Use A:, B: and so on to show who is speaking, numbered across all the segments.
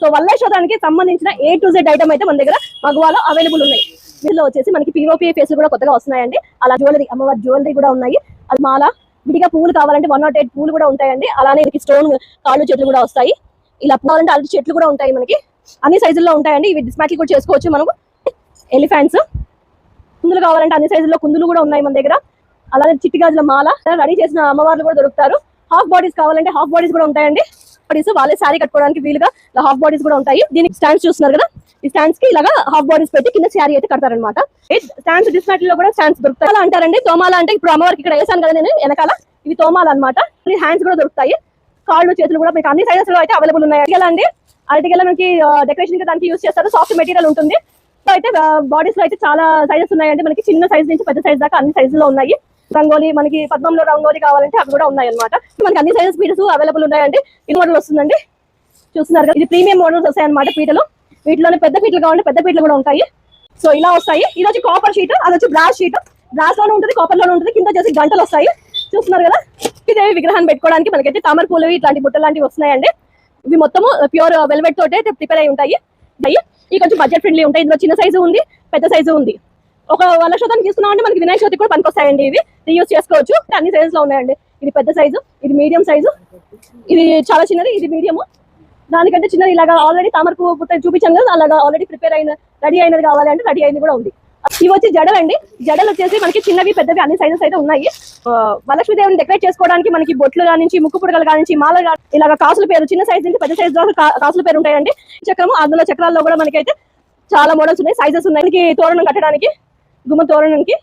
A: So వల్లేశ్వరానికి సంబంధించిన A to Z item అయితే మన దగ్గర మగవాలో అవైలబుల్ ఉన్నాయి. వీటిలో వచ్చేసి మనకి పిఓపి ఫేస్ కూడా కొత్తగా వస్తున్నాయండి. అలా జ్యువెలరీ అమ్మవారి జ్యువెలరీ కూడా ఉన్నాయి. అది మాల విడిగా పూలు కావాలంటే వన్ నాట్ ఎయిట్ పూలు కూడా ఉంటాయండి. అలానే ఇది స్టోన్ కాళ్ళు చెట్లు కూడా వస్తాయి. ఇలా కావాలంటే అరటి చెట్లు కూడా ఉంటాయి మనకి. అన్ని సైజుల్లో ఉంటాయండి. ఇవి డిస్మాటిల్ కూడా చేసుకోవచ్చు మనకు ఎలిఫెంట్స్ కుందులు కావాలంటే అన్ని సైజుల్లో కుందులు కూడా ఉన్నాయి మన దగ్గర. అలానే చిట్టి గాజుల మాల రెడీ చేసిన అమ్మవార్లు కూడా దొరుకుతారు. హాఫ్ బాడీస్ కావాలంటే హాఫ్ బాడీస్ కూడా ఉంటాయండి. బాడీస్ వాళ్ళే శారీ కట్టుకోవడానికి వీలుగా హాఫ్ బాడీస్ కూడా ఉంటాయి. దీనికి స్టాండ్స్ చూస్తున్నారు కదా? ఈ స్టాండ్స్కి ఇలాగా హాఫ్ బాడీస్ పెట్టి కింద శారీ అయితే కడతారనమాట స్టాండ్స్ డిస్మాటిల్లో కూడా స్టాండ్స్ దొరుకుతాయి. అలా అంటారండి. తోమాల అంటే ఇప్పుడు అమ్మవారికి ఇక్కడ వేసాను కదా నేను వెనకాల ఇవి తోమాల అనమాట హ్యాండ్స్ కూడా దొరుకుతాయి. కాళ్ళు చేతులు కూడా మీకు అన్ని సైజెస్లో అయితే అవైలబుల్ ఉన్నాయి. అడిగేలా అండి. అడిగేలా మనకి డెకరేషన్కి దానికి యూస్ చేస్తారు. సాఫ్ట్ మెటీరియల్ ఉంటుంది. అయితే బాడీస్లో అయితే చాలా సైజెస్ ఉన్నాయండి. మనకి చిన్న సైజ్ నుంచి పెద్ద సైజ్ దాకా అన్ని సైజులో ఉన్నాయి. రంగోలీ మనకి పద్మంలో రంగోలీ కావాలంటే అవి కూడా ఉన్నాయి అనమాట మనకి అన్ని సైజెస్ పీటర్స్ అవైలబుల్ ఉన్నాయండి. ఇది మోడల్ వస్తుందండి. చూస్తున్నారు కదా ఇది ప్రీమియం మోడల్స్ వస్తాయి అనమాట పీటలు. వీటిలోనే పెద్ద పీటలు కావాలంటే పెద్ద పీటలు కూడా ఉంటాయి. సో ఇలా వస్తాయి. ఇది వచ్చి కాపర్ షీట్ అది వచ్చి బ్రాస్ షీట్ బ్రాస్లోనే ఉంటుంది కాపర్లోనే ఉంటుంది కింద వచ్చేసి గంటలు వస్తాయి. చూస్తున్నారు కదా ఇదే విగ్రహాన్ని పెట్టుకోవడానికి మనకైతే తామర పూలు ఇట్లాంటి బుట్టలు లాంటివి వస్తున్నాయండి. ఇవి మొత్తము uh, ప్యూర్ వెల్వెట్ uh, తోటే ప్రిపేర్ అయి ఉంటాయి. ఇవి కొంచెం బడ్జెట్ ఫ్రెండ్లీ ఉంటాయి. ఇందులో చిన్న సైజు ఉంది పెద్ద సైజు ఉంది. ఒక వంద శాతం తీసుకున్నాం అంటే మనకి వినాయక చవితి కూడా పనికొస్తాయండి ఇవి. రీయూస్ చేసుకోవచ్చు. అన్ని సైజులో ఉన్నాయండి. ఇది పెద్ద సైజు ఇది మీడియం సైజు ఇది చాలా చిన్నది ఇది మీడియం దానికంటే చిన్నది ఇలాగా ఆల్రెడీ తామర పువ్వు పుట్ట చూపించాను కదా అలాగా ఆల్రెడీ ప్రిపేర్ అయిన రెడీ అయినది కావాలి అంటే రెడీ అయింది కూడా ఉంది. ఇవి వచ్చి జడలు అండి. జడలు వచ్చేసి మనకి చిన్నవి పెద్దవి అన్ని సైజెస్ అయితే ఉన్నాయి. ఆ, దేవుని డెకరేట్ చేసుకోవడానికి మనకి బొట్లు కానించి ముక్కు పుడకలు కానించి మాల ఇలాగ కాసుల పేరు చిన్న సైజ్ నుంచి పెద్ద సైజ్ ద్వారా కాసుల పేరు ఉంటాయండి. చక్రము అందులో చక్రాల్లో కూడా మనకైతే చాలా మోడల్స్ ఉన్నాయి సైజెస్ ఉన్నాయి. తోరణం కట్టడానికి గుమ్మ తోరణానికి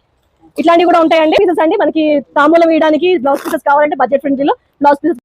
A: ఇట్లాంటివి కూడా ఉంటాయండి. పీసెస్ అండి. మనకి తాంబూలం వేయడానికి బ్లౌజ్ పీసెస్ కావాలంటే బడ్జెట్ ఫ్రెండ్లీలో బ్లౌజ్ పీసెస్